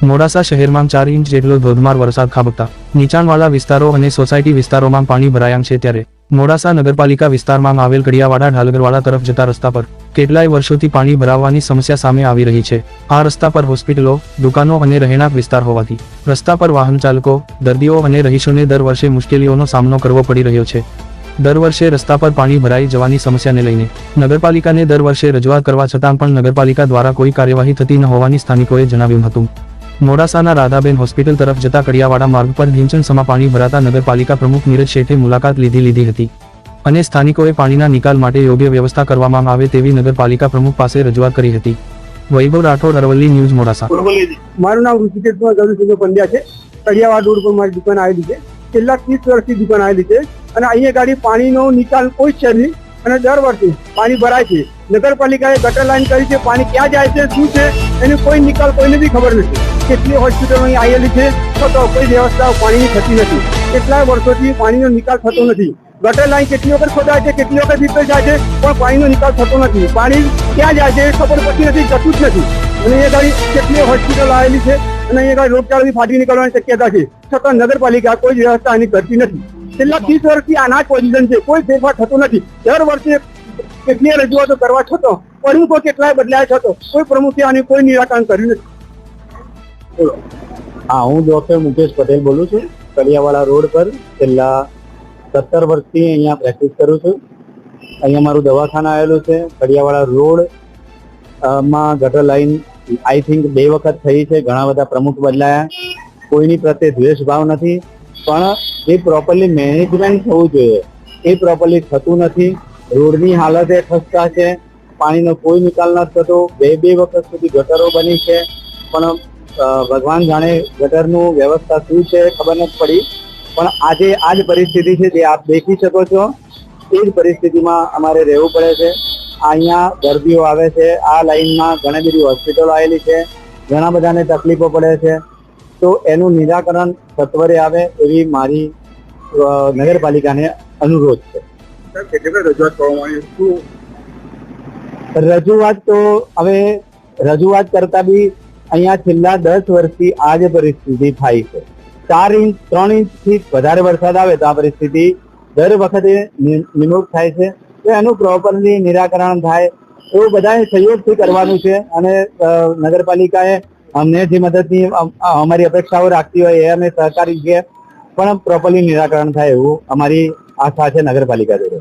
મોડાસા શહેરમાં ચાર ઇંચ જેટલો ધોધમાર વરસાદ ખાબકતા નીચાણવાળા વિસ્તારો અને સોસાયટી વિસ્તારોમાં પાણી ભરાયા છે ત્યારે મોડાસા નગરપાલિકા વિસ્તારમાં આવેલ કડિયાવાડા ઢાલગરવાડા તરફ જતા રસ્તા પર કેટલાય વર્ષોથી પાણી ભરાવાની સમસ્યા સામે આવી રહી છે. આ રસ્તા પર હોસ્પિટલો, દુકાનો અને રહેણાંક વિસ્તાર હોવાથી રસ્તા પર વાહન ચાલકો, દર્દીઓ અને રહીશોને દર વર્ષે મુશ્કેલીઓનો સામનો કરવો પડી રહ્યો છે. દર વર્ષે રસ્તા પર પાણી ભરાઈ જવાની સમસ્યાને લઈને નગરપાલિકાને દર વર્ષે રજૂઆત કરવા છતાં પણ નગરપાલિકા દ્વારા કોઈ કાર્યવાહી થતી ન હોવાની સ્થાનિકોએ જણાવ્યું હતું. મોડાસાના રાધાબેન હોસ્પિટલ તરફ જતા કડિયાવાડા માર્ગ પર ઢીંચણ સમા પાણી ભરાતા નગરપાલિકા પ્રમુખ નીરજ શેઠે મુલાકાત લીધી લીધી હતી. અને સ્થાનિકોએ પાણીના નિકાલ માટે યોગ્ય વ્યવસ્થા કરવામાં આવે તેવી નગરપાલિકા પ્રમુખ પાસે રજૂઆત કરી હતી. વૈભવ રાઠોડ, અરવલ્લી ન્યૂઝ મોડાસા. મારું નામ ગરુસિંહ પંડ્યા છે. કડિયાવાડ રોડ પર મારી દુકાન આવેલી છે. છેલ્લા ત્રીસ વર્ષથી દુકાન આવેલી છે. અને અહીંયા ગાડી પાણીનો નિકાલ કોઈ છે નહીં. અને દર વર્ષે પાણી ભરાય છે. નગરપાલિકાએ ગટર લાઈન કરી છે. પાણી ક્યાં જાય છે? શું છે? એનો કોઈ નિકાલ, કોઈને બી ખબર નથી. કેટલી હોસ્પિટલો અહીં આવેલી છે તો કોઈ વ્યવસ્થા પાણીની થતી નથી. કેટલાય વર્ષોથી પાણીનો નિકાલ થતો નથી. ગટર લાઈન કેટલી વખત ખોદાય છે, કેટલી વખત રિપેર જાય છે, પણ પાણીનો નિકાલ થતો નથી. પાણી ક્યાં જાય છે એ ખબર પડતી નથી, જતું જ નથી. અને એ ગાડી કેટલી હોસ્પિટલ આવેલી છે, અને અહીંયા ગાડી બી ફાટી નીકળવાની શક્યતા છે. છતાં નગરપાલિકા કોઈ વ્યવસ્થા આની કરતી નથી. છેલ્લા ત્રીસ વર્ષથી આના જ પોઝિશન છે, કોઈ ફેરફાર થતો નથી. દર વર્ષે કેટલીય રજૂઆતો કરવા છતાં પ્રમુખો કેટલાય બદલાયા છતાં કોઈ પ્રમુખે આને કોઈ નિરાકરણ કર્યું નથી. હા, હું ડોક્ટર મુકેશ પટેલ બોલું છું. કડિયાવાડા રોડ પર છેલ્લા સત્તર વર્ષથી અહીંયા પ્રેક્ટિસ કરું છું. અહીંયા મારું દવાખાના આવેલું છે. કડિયાવાડા રોડમાં ગટર લાઈન આઈ થિંક બે વખત થઈ છે. ઘણા બધા પ્રમુખ બદલાયા. કોઈની પ્રત્યે દ્વેષ ભાવ નથી. પણ એ પ્રોપરલી મેનેજમેન્ટ થવું જોઈએ. એ પ્રોપરલી થતું નથી. રોડની હાલત એ ખસ્તા છે. પાણીનો કોઈ નિકાલ ન થતો. બે બે વખત સુધી ગટરો બની છે. પણ ભગવાન જાણે ગટરનું વ્યવસ્થા શું છે ખબર નથી પડી. પણ આજે આ જ પરિસ્થિતિ છે જે આપ દેખી શકો છો. એ જ પરિસ્થિતિમાં અમારે રહેવું પડે છે. અહીંયા દર્દીઓ આવે છે. આ લાઈનમાં ઘણી બધી હોસ્પિટલો આવેલી છે. ઘણા બધાને તકલીફો પડે છે. તો એનું નિરાકરણ સત્વરે આવે એવી મારી નગરપાલિકાને અનુરોધ છે. રજૂઆત કરવામાં શું રજૂઆત તો હવે રજૂઆત કરતા બી અહીંયા છેલ્લા દસ વર્ષથી આ જ પરિસ્થિતિ થાય છે. ચાર ઇંચ, ત્રણ ઇંચથી વધારે વરસાદ આવે તો આ પરિસ્થિતિ દર વખતે નિમણૂક થાય છે. તો એનું પ્રોપરલી નિરાકરણ થાય એવું બધાએ સહયોગથી કરવાનું છે અને નગરપાલિકાએ અમને જે મદદની અમારી અપેક્ષાઓ રાખતી હોય એ અમે સહકારી છે. પણ પ્રોપરલી નિરાકરણ થાય એવું અમારી આશા છે નગરપાલિકા જોડે